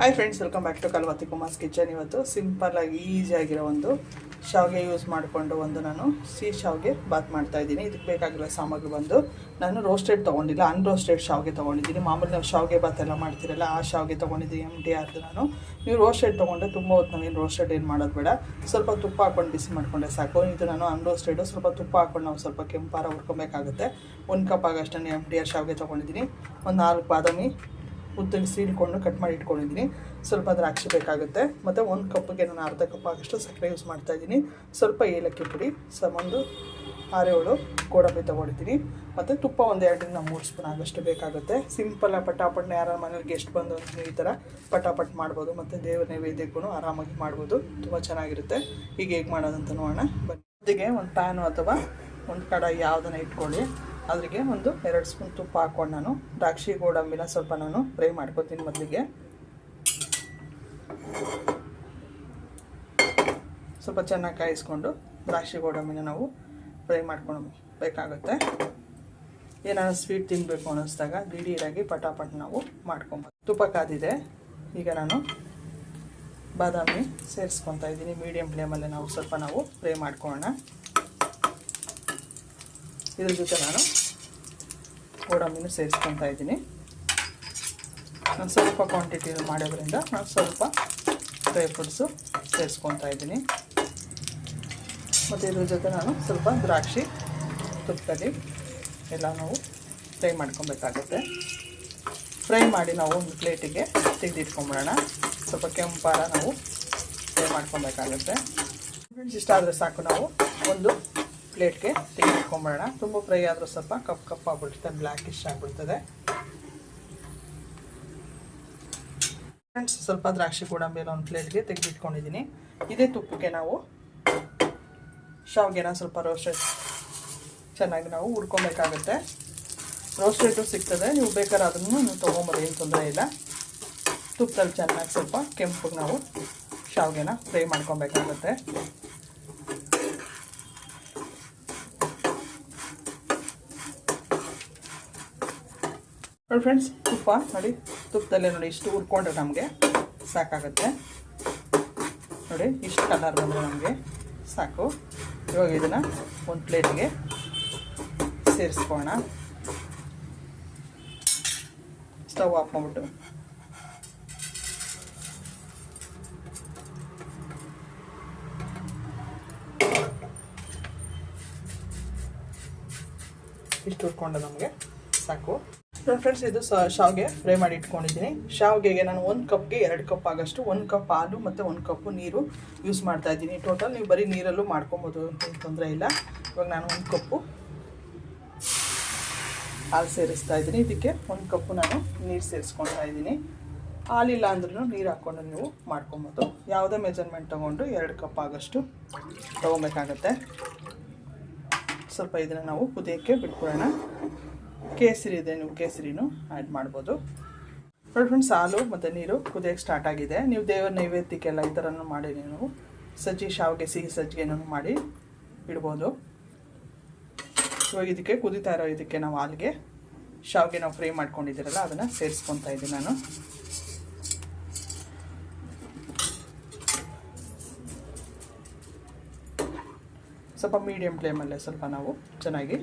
Hi friends welcome back to Kalvathi Kumar's kitchen ಇವತ್ತು simple ಆಗಿ easy ಆಗಿರೋ ಒಂದು ಶಾವಿಗೆ ಯೂಸ್ ಮಾಡಿಕೊಂಡು ಒಂದು ನಾನು ಸಿಹಿ ಶಾವಿಗೆ ಬಾತ್ ಮಾಡ್ತಾ ಇದ್ದೀನಿ. ಇದಕ್ಕೆ ಬೇಕಾಗಿರೋ ಸಾಮಗ್ರಿ ಬಂದು ನಾನು ರೋಸ್ಟೆಡ್ ತೊಗೊಂಡಿಲ್ಲ ಅನ್ರೋಸ್ಟೆಡ್ ಶಾವಿಗೆ ತೊಗೊಂಡಿದ್ದೀನಿ. ಮಾಮೂಲಿ ನಾವು ಶಾವಿಗೆ ಬಾತ್ ಎಲ್ಲ ಮಾಡ್ತಿರಲ್ಲ, ಆ ಶಾವಿಗೆ ತೊಗೊಂಡಿದ್ದೀನಿ ಎಂ ಡಿ ಆರ್ದು ನಾನು. ನೀವು ರೋಸ್ಟೆಡ್ ತೊಗೊಂಡೆ ತುಂಬ ಹೊತ್ತು ನಾವೇನು ರೋಸ್ಟೆಡ್ ಏನು ಮಾಡೋದು ಬೇಡ. ಸ್ವಲ್ಪ ತುಪ್ಪ ಹಾಕೊಂಡು ಬಿಸಿ ಮಾಡಿಕೊಂಡೆ ಸಾಕು. ಇದು ನಾನು ಅನ್ರೋಸ್ಟೆಡು ಸ್ವಲ್ಪ ತುಪ್ಪ ಹಾಕೊಂಡು ನಾವು ಸ್ವಲ್ಪ ಕೆಂಪಾರ ಹುರ್ಕೊಬೇಕಾಗುತ್ತೆ. ಒಂದು ಕಪ್ ಆಗಷ್ಟು ಎಂ ಡಿ ಆರ್ ಶಾವಿಗೆ ತೊಗೊಂಡಿದ್ದೀನಿ. ಒಂದು ನಾಲ್ಕು ಬಾದಾಮಿ ಉದ್ದಗೆ ಸೀಳ್ಕೊಂಡು ಕಟ್ ಮಾಡಿ ಇಟ್ಕೊಂಡಿದ್ದೀನಿ. ಸ್ವಲ್ಪ ದ್ರಾಕ್ಷಿ ಬೇಕಾಗುತ್ತೆ. ಮತ್ತು ಒಂದು ಕಪ್ಗೆ ನಾನು ಅರ್ಧ ಕಪ್ ಆಗಷ್ಟು ಸಕ್ಕರೆ ಯೂಸ್ ಮಾಡ್ತಾ ಇದ್ದೀನಿ. ಸ್ವಲ್ಪ ಏಲಕ್ಕಿ ಪುಡಿ ಒಂದು ಆರೇಳು ಗೋಡಂಬಿ ತೊಗೊಂಡಿದ್ದೀನಿ. ಮತ್ತು ತುಪ್ಪ ಒಂದು ಎರಡರಿಂದ ಮೂರು ಸ್ಪೂನ್ ಆಗಷ್ಟು ಬೇಕಾಗುತ್ತೆ. ಸಿಂಪಲ್ಲಾಗಿ ಪಟಾಪಟ್ನ ಯಾರ ಮನೇಲಿ ಗೆಸ್ಟ್ ಬಂದು ಅಂದ್ರೆ ಈ ಥರ ಪಟಾಪಟ್ ಮಾಡ್ಬೋದು. ಮತ್ತು ದೇವರ ನೈವೇದ್ಯಕ್ಕೂ ಆರಾಮಾಗಿ ಮಾಡ್ಬೋದು. ತುಂಬ ಚೆನ್ನಾಗಿರುತ್ತೆ. ಈಗ ಹೇಗೆ ಮಾಡೋದಂತ ನೋಡೋಣ. ಬನ್ನಿ. ಒಂದು ಪ್ಯಾನು ಅಥವಾ ಒಂದು ಕಡಾಯಿ ಯಾವುದನ್ನ ಇಟ್ಕೊಳ್ಳಿ. ಅದ್ರಿಗೆ ಒಂದು ಎರಡು ಸ್ಪೂನ್ ತುಪ್ಪ ಹಾಕ್ಕೊಂಡು ನಾನು ದ್ರಾಕ್ಷಿ ಗೋಡಂಬಿನ ಸ್ವಲ್ಪ ನಾನು ಫ್ರೈ ಮಾಡ್ಕೊತೀನಿ ಮೊದಲಿಗೆ. ಸ್ವಲ್ಪ ಚೆನ್ನಾಗಿ ಕಾಯಿಸ್ಕೊಂಡು ದ್ರಾಕ್ಷಿ ಗೋಡಂಬಿನ ನಾವು ಫ್ರೈ ಮಾಡ್ಕೊಂಡು ಬೇಕಾಗುತ್ತೆ. ಏನಾದ್ರು ಸ್ವೀಟ್ ತಿನ್ನಬೇಕು ಅನ್ನಿಸ್ದಾಗ ದಿಢೀರಾಗಿ ಪಟಾಪಟ್ ನಾವು ಮಾಡ್ಕೊಬೋದು. ತುಪ್ಪ ಕಾದಿದೆ. ಈಗ ನಾನು ಬಾದಾಮಿ ಸೇರಿಸ್ಕೊತಾ ಇದ್ದೀನಿ. ಮೀಡಿಯಮ್ ಫ್ಲೇಮಲ್ಲಿ ನಾವು ಸ್ವಲ್ಪ ನಾವು ಫ್ರೈ ಮಾಡ್ಕೊಳ್ಳೋಣ. ಇದ್ರ ಜೊತೆ ನಾನು ಗೋಡಂಬಿನೂ ಸೇರಿಸ್ಕೊತಾ ಇದ್ದೀನಿ. ನಾನು ಸ್ವಲ್ಪ ಕ್ವಾಂಟಿಟಿ ಮಾಡೋದ್ರಿಂದ ನಾನು ಸ್ವಲ್ಪ ಡ್ರೈ ಫ್ರೂಟ್ಸು ಸೇರಿಸ್ಕೊತಾ ಇದ್ದೀನಿ. ಮತ್ತು ಇದ್ರ ಜೊತೆ ನಾನು ಸ್ವಲ್ಪ ದ್ರಾಕ್ಷಿ ತುಪ್ಪದಲ್ಲಿ ಎಲ್ಲ ನಾವು ಫ್ರೈ ಮಾಡ್ಕೊಬೇಕಾಗುತ್ತೆ. ಫ್ರೈ ಮಾಡಿ ನಾವು ಒಂದು ಪ್ಲೇಟಿಗೆ ತೆಗೆದಿಟ್ಕೊಂಬಿಡೋಣ. ಸ್ವಲ್ಪ ಕೆಂಪಾರ ನಾವು ಫ್ರೈ ಮಾಡ್ಕೊಬೇಕಾಗುತ್ತೆ. ಫ್ರೆಂಡ್ಸ್ ಇಷ್ಟಾದರೆ ಸಾಕು ನಾವು. ಒಂದು ಪ್ಲೇಟ್ಗೆ ತೆಗೆದುಕೊಂಬೋಣ ತುಂಬ ಫ್ರೈ ಆದರೂ ಸ್ವಲ್ಪ ಕಪ್ ಕಪ್ ಆಗ್ಬಿಡ್ತದೆ ಬ್ಲ್ಯಾಕಿಶ್ ಆಗಿಬಿಡ್ತದೆ. ಫ್ರೆಂಡ್ಸ್, ಸ್ವಲ್ಪ ದ್ರಾಕ್ಷಿ ಗೋಡಂಬಿ ಎಲ್ಲ ಒಂದು ಪ್ಲೇಟ್ಗೆ ತೆಗೆದಿಟ್ಕೊಂಡಿದ್ದೀನಿ. ಇದೇ ತುಪ್ಪಕ್ಕೆ ನಾವು ಶಾವಿಗೆನ ಸ್ವಲ್ಪ ರೋಸ್ಟೆಡ್ ಚೆನ್ನಾಗಿ ನಾವು ಹುರ್ಕೊಬೇಕಾಗತ್ತೆ. ರೋಸ್ಟೆಡು ಸಿಗ್ತದೆ, ನೀವು ಬೇಕಾದ್ರೆ ಅದನ್ನು ನೀವು ತೊಗೊಂಬೋದು ಏನು ತೊಂದರೆ ಇಲ್ಲ. ತುಪ್ಪದಲ್ಲಿ ಚೆನ್ನಾಗಿ ಸ್ವಲ್ಪ ಕೆಂಪಗೆ ನಾವು ಶಾವಿಗೆನ ಫ್ರೈ ಮಾಡ್ಕೊಬೇಕಾಗುತ್ತೆ. ನೋಡಿ ಫ್ರೆಂಡ್ಸ್ ತುಪ್ಪ ನೋಡಿ, ತುಪ್ಪದಲ್ಲೇ ನೋಡಿ ಇಷ್ಟು ಹುರ್ಕೊಂಡ್ರೆ ನಮಗೆ ಸಾಕಾಗುತ್ತೆ. ನೋಡಿ, ಇಷ್ಟು ಕಲರ್ ಬಂದರೆ ನಮಗೆ ಸಾಕು. ಇವಾಗ ಇದನ್ನು ಒಂದು ಪ್ಲೇಟಿಗೆ ಸೇರಿಸ್ಕೋಣ ಸ್ಟವ್ ಆಫ್ ಮಾಡ್ಬಿಟ್ಟು. ಇಷ್ಟು ಹುರ್ಕೊಂಡು ನಮಗೆ ಸಾಕು. ಫ್ರೆಂಡ್ಸ್ ಇದು ಶಾವಿಗೆ ಫ್ರೈ ಮಾಡಿ ಇಟ್ಕೊಂಡಿದ್ದೀನಿ. ಶಾವಿಗೆಗೆ ನಾನು ಒಂದು ಕಪ್ಗೆ ಎರಡು ಕಪ್ ಆಗಷ್ಟು, ಒಂದು ಕಪ್ ಹಾಲು ಮತ್ತು ಒಂದು ಕಪ್ಪು ನೀರು ಯೂಸ್ ಮಾಡ್ತಾ ಇದ್ದೀನಿ. ಟೋಟಲ್ ನೀವು ಬರೀ ನೀರಲ್ಲೂ ಮಾಡ್ಕೊಬೋದು ತೊಂದರೆ ಇಲ್ಲ. ಇವಾಗ ನಾನು ಒಂದು ಕಪ್ಪು ಹಾಲು ಸೇರಿಸ್ತಾ ಇದ್ದೀನಿ. ಇದಕ್ಕೆ ಒಂದು ಕಪ್ಪು ನಾನು ನೀರು ಸೇರಿಸ್ಕೊಳ್ತಾ ಇದ್ದೀನಿ. ಹಾಲಿಲ್ಲ ಅಂದ್ರೂ ನೀರು ಹಾಕ್ಕೊಂಡು ನೀವು ಮಾಡ್ಕೊಬೋದು. ಯಾವುದೇ ಮೆಜರ್ಮೆಂಟ್ ತೊಗೊಂಡು ಎರಡು ಕಪ್ ಆಗಷ್ಟು ತೊಗೊಬೇಕಾಗತ್ತೆ. ಸ್ವಲ್ಪ ಇದನ್ನು ನಾವು ಕುದಿಯೋಕ್ಕೆ ಬಿಟ್ಬಿಡೋಣ. ಕೇಸರಿ ಇದೆ, ನೀವು ಕೇಸರಿನೂ ಆ್ಯಡ್ ಮಾಡ್ಬೋದು. ನೋಡಿ ಫ್ರೆಂಡ್ಸ್ ಹಾಲು ಮತ್ತು ನೀರು ಕುದಿಯೋಕ್ಕೆ ಸ್ಟಾರ್ಟ್ ಆಗಿದೆ. ನೀವು ದೇವರ ನೈವೇದ್ಯಕ್ಕೆಲ್ಲ ಈ ಥರನೂ ಮಾಡಿ, ನೀವು ಸಜ್ಜಿ ಶಾವಿಗೆ, ಸಿಹಿ ಸಜ್ಜಿಗೆನೂ ಮಾಡಿ ಇಡ್ಬೋದು. ಇವಾಗ ಇದಕ್ಕೆ ಕುದಿತಾ ಇರೋ ಇದಕ್ಕೆ ನಾವು ಹಾಲಿಗೆ, ಶಾವಿಗೆ ನಾವು ಫ್ರೈ ಮಾಡ್ಕೊಂಡಿದ್ದೀರಲ್ಲ, ಅದನ್ನು ಸೇರಿಸ್ಕೊತಾ ಇದ್ದೀನಿ ನಾನು. ಸ್ವಲ್ಪ ಮೀಡಿಯಮ್ ಫ್ಲೇಮಲ್ಲೇ ಸ್ವಲ್ಪ ನಾವು ಚೆನ್ನಾಗಿ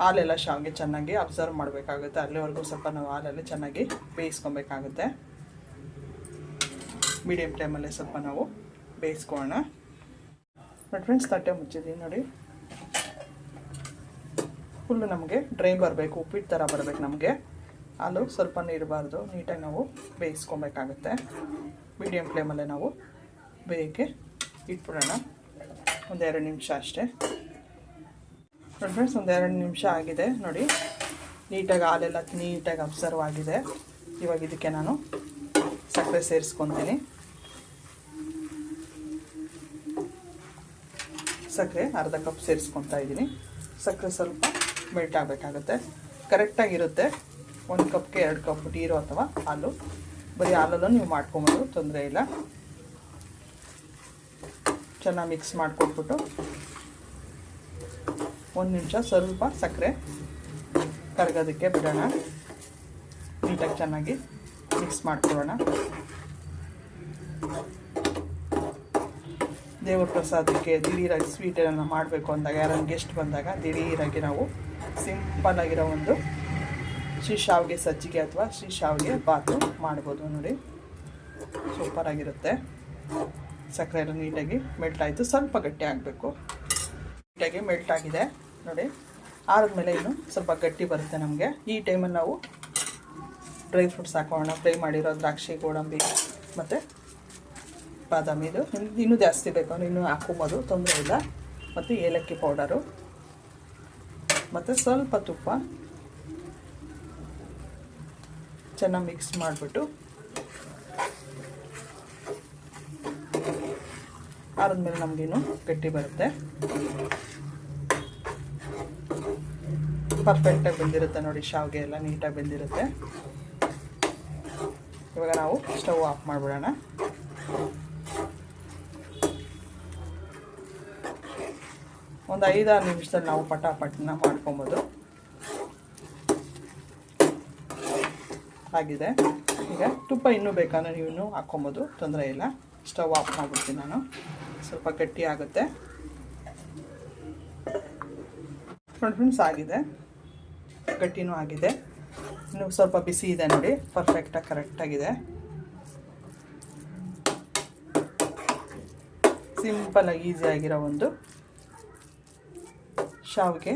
ಹಾಲೆಲ್ಲ ಶಾವಿಗೆ ಚೆನ್ನಾಗಿ ಅಬ್ಸರ್ವ್ ಮಾಡಬೇಕಾಗುತ್ತೆ. ಅಲ್ಲಿವರೆಗೂ ಸ್ವಲ್ಪ ನಾವು ಹಾಲಲ್ಲಿ ಚೆನ್ನಾಗಿ ಬೇಯಿಸ್ಕೊಬೇಕಾಗುತ್ತೆ. ಮೀಡಿಯಮ್ ಟೈಮಲ್ಲಿ ಸ್ವಲ್ಪ ನಾವು ಬೇಯಿಸ್ಕೊಳ್ಳೋಣ. ನೋಡಿ ಫ್ರೆಂಡ್ಸ್ ತಟ್ಟೆ ಮುಚ್ಚಿದ್ದೀನಿ ನೋಡಿ. ಫುಲ್ಲು ನಮಗೆ ಡ್ರೈ ಬರಬೇಕು ಉಪ್ಪಿಟ್ಟು ಥರ ಬರಬೇಕು ನಮಗೆ. ಹಾಲು ಸ್ವಲ್ಪ ನೀರಬಾರ್ದು, ನೀಟಾಗಿ ನಾವು ಬೇಯಿಸ್ಕೊಬೇಕಾಗುತ್ತೆ. ಮೀಡಿಯಮ್ ಫ್ಲೇಮಲ್ಲೇ ನಾವು ಬೇಯಕ್ಕೆ ಇಟ್ಬಿಡೋಣ. ಒಂದೆರಡು ನಿಮಿಷ ಅಷ್ಟೇ. ನೋಡಿ ಫ್ರೆಂಡ್ಸ್ ಒಂದು ಎರಡು ನಿಮಿಷ ಆಗಿದೆ. ನೋಡಿ, ನೀಟಾಗಿ ಹಾಲೆಲ್ಲ ನೀಟಾಗಿ ಅಬ್ಸರ್ವ್ ಆಗಿದೆ. ಇವಾಗ ಇದಕ್ಕೆ ನಾನು ಸಕ್ಕರೆ ಸೇರಿಸ್ಕೊತೀನಿ. ಸಕ್ಕರೆ ಅರ್ಧ ಕಪ್ ಸೇರಿಸ್ಕೊತಾ ಇದ್ದೀನಿ. ಸಕ್ಕರೆ ಸ್ವಲ್ಪ ಮೆಲ್ಟ್ ಆಗಬೇಕಾಗುತ್ತೆ. ಕರೆಕ್ಟಾಗಿರುತ್ತೆ ಒಂದು ಕಪ್ಗೆ ಎರಡು ಕಪ್ ನೀರು ಅಥವಾ ಹಾಲು. ಬರೀ ಹಾಲಲ್ಲೂ ನೀವು ಮಾಡ್ಕೊಬೋದು, ತೊಂದರೆ ಇಲ್ಲ. ಚೆನ್ನಾಗಿ ಮಿಕ್ಸ್ ಮಾಡಿಕೊಟ್ಬಿಟ್ಟು ಒಂದು ನಿಮಿಷ ಸ್ವಲ್ಪ ಸಕ್ಕರೆ ಕರಗೋದಕ್ಕೆ ಬಿಡೋಣ. ನೀಟಾಗಿ ಚೆನ್ನಾಗಿ ಮಿಕ್ಸ್ ಮಾಡ್ಕೊಳ್ಳೋಣ. ದೇವ್ರ ಪ್ರಸಾದಕ್ಕೆ ದಿಢೀರಾಗಿ ಸ್ವೀಟ್ ಏನಾರ ಮಾಡಬೇಕು ಅಂದಾಗ ಯಾರನ್ನ ಗೆಸ್ಟ್ ಬಂದಾಗ ದಿಢೀರಾಗಿ ನಾವು ಸಿಂಪಲ್ ಆಗಿರೋ ಒಂದು ಶ್ರೀ ಶಾವಿಗೆ ಸಜ್ಜಿಗೆ ಅಥವಾ ಶ್ರೀ ಶಾವಿಗೆ ಬಾತು ಮಾಡ್ಬೋದು ನೋಡಿ. ಸೂಪರಾಗಿರುತ್ತೆ ಸಕ್ಕರೆ ಎಲ್ಲ ನೀಟಾಗಿ ಮೆಲ್ಟ್ ಆಯಿತು. ಸ್ವಲ್ಪ ಗಟ್ಟಿ ಆಗಬೇಕು. ನೀಟಾಗಿ ಮೆಲ್ಟ್ ಆಗಿದೆ. ನೋಡಿ ಮೇಲೆ ಇನ್ನು ಸ್ವಲ್ಪ ಗಟ್ಟಿ ಬರುತ್ತೆ ನಮಗೆ. ಈ ಟೈಮಲ್ಲಿ ನಾವು ಡ್ರೈ ಫ್ರೂಟ್ಸ್ ಹಾಕೋಣ. ಫ್ರೈ ಮಾಡಿರೋ ದ್ರಾಕ್ಷಿ, ಗೋಡಂಬಿ ಮತ್ತು ಬಾದಾಮಿ ಇದು. ಇನ್ನೂ ಜಾಸ್ತಿ ಬೇಕು. ಇನ್ನೂ ಹಾಕೊಂಬೋದು, ತೊಂದರೆ ಇಲ್ಲ. ಮತ್ತು ಏಲಕ್ಕಿ ಪೌಡರು ಮತ್ತು ಸ್ವಲ್ಪ ತುಪ್ಪ ಚೆನ್ನಾಗಿ ಮಿಕ್ಸ್ ಮಾಡಿಬಿಟ್ಟು ಆರದ್ಮೇಲೆ ನಮಗಿನ್ನು ಗಟ್ಟಿ ಬರುತ್ತೆ. ಪರ್ಫೆಕ್ಟಾಗಿ ಬೆಂದಿರುತ್ತೆ ನೋಡಿ, ಶಾವಿಗೆ ಎಲ್ಲ ನೀಟಾಗಿ ಬೆಂದಿರುತ್ತೆ. ಇವಾಗ ನಾವು ಸ್ಟವ್ ಆಫ್ ಮಾಡಿಬಿಡೋಣ. ಒಂದು ಐದಾರು ನಿಮಿಷದಲ್ಲಿ ನಾವು ಪಟಾಪಟ್ನ ಮಾಡ್ಕೊಬೋದು. ಆಗಿದೆ. ಈಗ ತುಪ್ಪ ಇನ್ನೂ ಬೇಕಂದ್ರೆ ನೀವು ಇನ್ನೂ ಹಾಕ್ಕೊಬೋದು ತೊಂದರೆ ಇಲ್ಲ. ಸ್ಟವ್ ಆಫ್ ಮಾಡಿಬಿಡ್ತೀನಿ ನಾನು. ಸ್ವಲ್ಪ ಗಟ್ಟಿ ಆಗುತ್ತೆ. ಫ್ರೆಂಡ್ಸ್ ಆಗಿದೆ. ಗಟ್ಟಿನೂ ಆಗಿದೆ. ಇನ್ನು ಸ್ವಲ್ಪ ಬಿಸಿ ಇದೆ ನೋಡಿ. ಪರ್ಫೆಕ್ಟಾಗಿ ಕರೆಕ್ಟಾಗಿದೆ ಸಿಂಪಲಾಗಿ ಈಸಿಯಾಗಿರೋ ಒಂದು ಶಾವಿಗೆ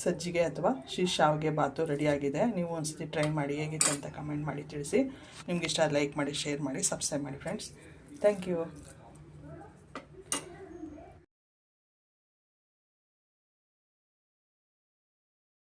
ಸಜ್ಜಿಗೆ ಅಥವಾ ಶಿ ಶಾವಿಗೆ ಬಾತು ರೆಡಿಯಾಗಿದೆ ನೀವು ಒಂದ್ಸತಿ ಟ್ರೈ ಮಾಡಿ ಹೇಗಿತ್ತು ಅಂತ ಕಮೆಂಟ್ ಮಾಡಿ ತಿಳಿಸಿ. ನಿಮ್ಗೆ ಇಷ್ಟ ಲೈಕ್ ಮಾಡಿ ಶೇರ್ ಮಾಡಿ ಸಬ್ಸ್ಕ್ರೈಬ್ ಮಾಡಿ ಫ್ರೆಂಡ್ಸ್ ಥ್ಯಾಂಕ್ ಯು